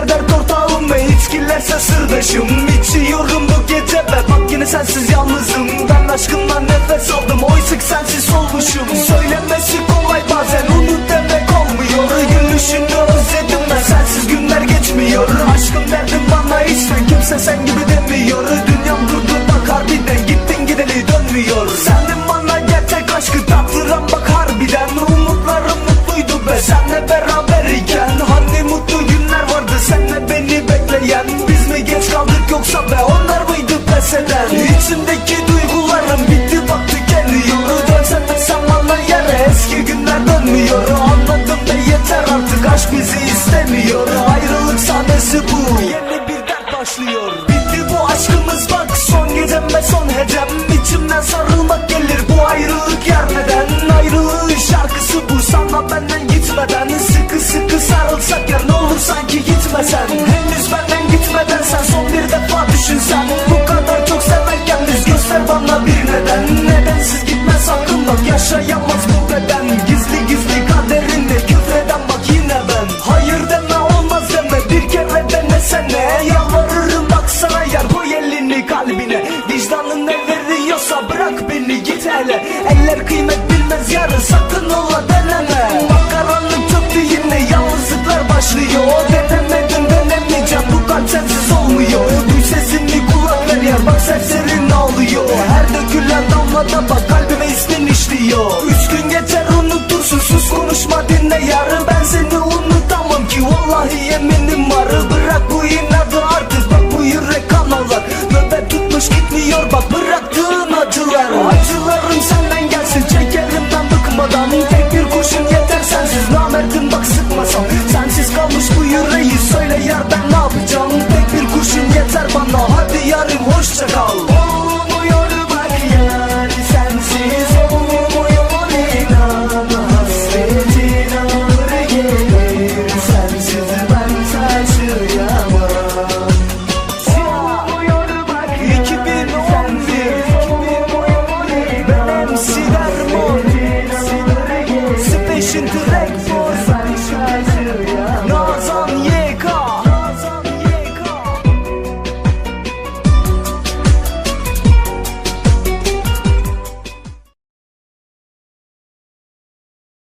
Kimler dert ortağım ve hiç kimlerse sırdaşım. İçiyorum bu gece ve bak yine sensiz yalnızım. Ben aşkımdan nefes aldım oysa sensiz olmuşum Söylemesi kolay bazen unut demek olmuyor. Gülüşünü özledim ve sensiz günler geçmiyor. Aşkım derdim bana hiç ve kimse sen gibi demiyor. Mıydı pes eden İçimdeki duygularım bitti bak tükeniyor. Dönsen de sen yere eski günler dönmüyor. Anladım ve yeter artık aşk bizi istemiyor. Ayrılık sahnesi bu yeni bir dert başlıyor. Bitti bu aşkımız bak son gecem ve son hecem İçimden sarılmak gelir bu ayrılık yer neden Ayrılığın şarkısı bu sana benden gitmeden. Sıkı sıkı sarılsak ya ne olur sanki gitmesen. Henüz benden gitmeden Eller kıymet bilmez yarın sakın ola deneme. Bak karanlık çöktü yine yalnızlıklar başlıyor. Denemedim denemeyeceğim bu kalp sensiz olmuyor. Duy sesini kulak ver yar bak serserin ağlıyor Her dökülen damlada bak kalbime ismin işliyor. Üç gün geçer unutursun sus konuşma dinle yarın Söyle yerden ne yapacağım? Tek bir kurşun yeter bana.